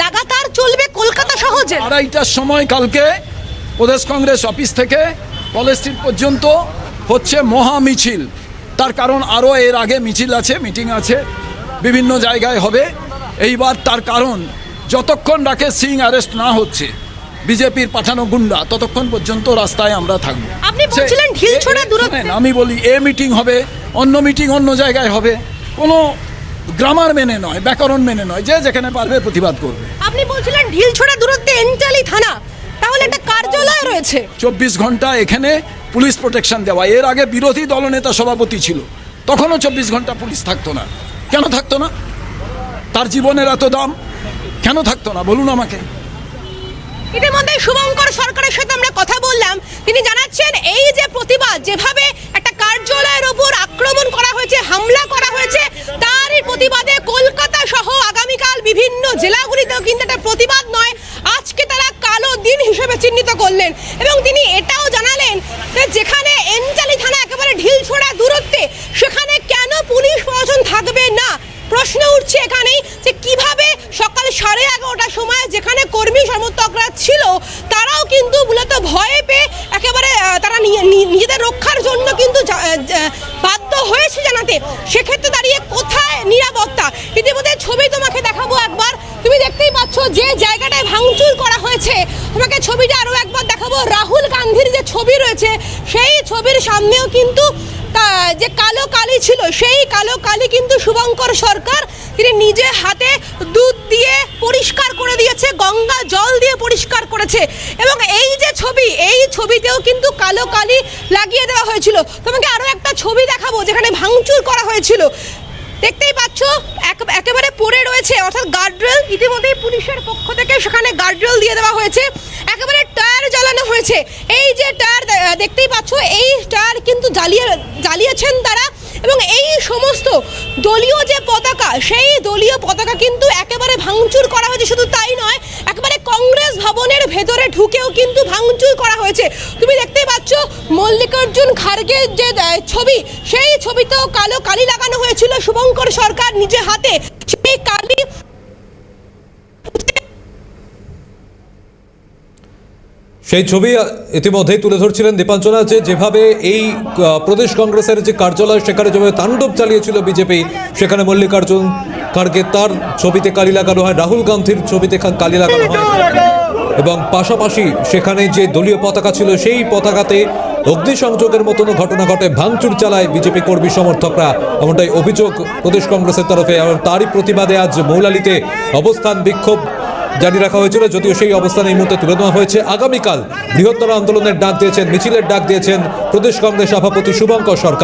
লাগাতার চলবে কলকাতা সহজে। আড়াইটার সময় কালকে প্রদেশ কংগ্রেস অফিস থেকে কলেজ স্ট্রিট পর্যন্ত হচ্ছে মহা মিছিল তার কারণ আরও এর আগে মিছিল আছে মিটিং আছে বিভিন্ন জায়গায় হবে। এইবার তার কারণ যতক্ষণ রাকেশ সিং অ্যারেস্ট না হচ্ছে বিজেপির পাঠানো গুন্ডা ততক্ষণ পর্যন্ত রাস্তায় আমরা থাকব। আমি বলি এ মিটিং হবে অন্য মিটিং অন্য জায়গায় হবে। কোনো গ্রামার মেনে নয় ব্যাকরণ মেনে নয় যে যেখানে পারবে প্রতিবাদ করবে। আপনি বলছিলেন ঢিলছোড়া দূরত্বে এনটালি থানা তাহলে একটা কার্যালয় রয়েছে। চব্বিশ ঘণ্টা এখানে পুলিশ প্রোটেকশন দেওয়া। এর আগে বিরোধী দলনেতা সভাপতি ছিল তখনও চব্বিশ ঘণ্টা পুলিশ থাকতো না। কেন থাকতো না? তার জীবনের এত দাম কেন থাকতো না? বলুন আমাকে। ইতিমধ্যে শুভঙ্কর সরকারের সাথে আমরা কথা বললাম। তিনি জানাচ্ছেন এই যে প্রতিবাদ যেভাবে একটা কার্যালয়ের ওপর আক্রমণ করা হয়েছে হামলা করা হয়েছে তারই প্রতিবাদে কলকাতা সহ আগামীকাল বিভিন্ন জেলাগুলিতেও কিন্তু একটা প্রতিবাদ নয়। আজকে তারা কালো দিন হিসেবে চিহ্নিত করলেন এবং তিনি এটাও জানালেন যে যেখানে এনচালি থানা একেবারে ঢিল ছোড়া দূরত্বে, সেখানে কেন পুলিশ প্রশাসন থাকবে না? প্রশ্ন উঠছে এখানেই যে কীভাবে সকাল সাড়ে এগারোটার সময় যেখানে কর্মী সমর্থকরা ছিল, তারাও কিন্তু মূলত ভয়ে পেয়ে একেবারে তারা নিজেদের রক্ষার জন্য কিন্তু বাধ্য হয়েছে জানাতে। সেক্ষেত্রে দাঁড়িয়ে কোথায় নিরাপত্তা। ইতিমধ্যে ছবি তোমাকে দেখাবো একবার। তুমি দেখতেই পাচ্ছ যে জায়গাটায় ভাঙচুর করা হয়েছে। তোমাকে ছবিটা আরও একবার দেখাবো। রাহুল গান্ধীর যে ছবি রয়েছে, সেই ছবির সামনেও কিন্তু যে কালো কালি ছিল, সেই কালো কালি কিন্তু শুভঙ্কর সরকার তিনি নিজে হাতে দুধ দিয়ে পরিষ্কার করে দিয়েছে, গঙ্গা জল দিয়ে পরিষ্কার করেছে। এবং এই যে ছবি, এই ছবিতেও কিন্তু কালো কালি লাগিয়ে দেওয়া হয়েছিল। তোমাকে আরও একটা ছবি দেখাবো, যেখানে ভাঙচুর করা হয়েছিল। দেখতেই পাচ্ছ, এক- একেবারে পড়ে রয়েছে, অর্থাৎ গার্ডরেল ইতিমধ্যেই পুলিশের পক্ষ থেকে সেখানে গার্ডরেল দিয়ে দেওয়া হয়েছে, একেবারে টায়ার জ্বালানো হয়েছে। এই যে টায়ার দেখতেই পাচ্ছ, এই টায়ার কিন্তু জ্বালিয়ে, জ্বালিয়েছেন তারা এবং এই সমস্ত দলীয় যে পতাকা, সেই দলীয় পতাকা কিন্তু একেবারে ভাঙচুর করা হয়েছে, শুধু তাই নয়, একেবারে কংগ্রেস ভবনের ভেতরে ঢুকেও কিন্তু ভাঙচুর করা হয়েছে। তুমি দেখতেই পাচ্ছ মল্লিকার্জুন খার্গের যে ছবি, সেই ছবিতেও কালো কালি লাগানো হয়েছিল শুভঙ্কর সরকার নিজে হাতে। সেই কালি সেই ছবি ইতিমধ্যেই তুলে ধরছিলেন দীপাঞ্চনা যে, যেভাবে এই প্রদেশ কংগ্রেসের যে কার্যালয়, সেখানে যেভাবে তাণ্ডব চালিয়েছিল বিজেপি, সেখানে মল্লিকার্জুন খাড়গে তার ছবিতে কালি লাগানো হয়, রাহুল গান্ধীর ছবিতে কালি লাগানো হয়। এবং পাশাপাশি সেখানে যে দলীয় পতাকা ছিল, সেই পতাকাতে অগ্নিসংযোগের মতন ঘটনা ঘটে। ভাঙচুর চালায় বিজেপি কর্মী সমর্থকরা, এমনটাই অভিযোগ প্রদেশ কংগ্রেসের তরফে। এবং তারই প্রতিবাদে আজ মৌলালিতে অবস্থান বিক্ষোভ জারি রাখা হয়েছিল, যদিও সেই অবস্থান এই মুহূর্তে তুলে নেওয়া হয়েছে। আগামীকাল বৃহত্তর আন্দোলনের ডাক দিয়েছেন, মিছিলের ডাক দিয়েছেন প্রদেশ কংগ্রেস সভাপতি শুভঙ্কর সরকার।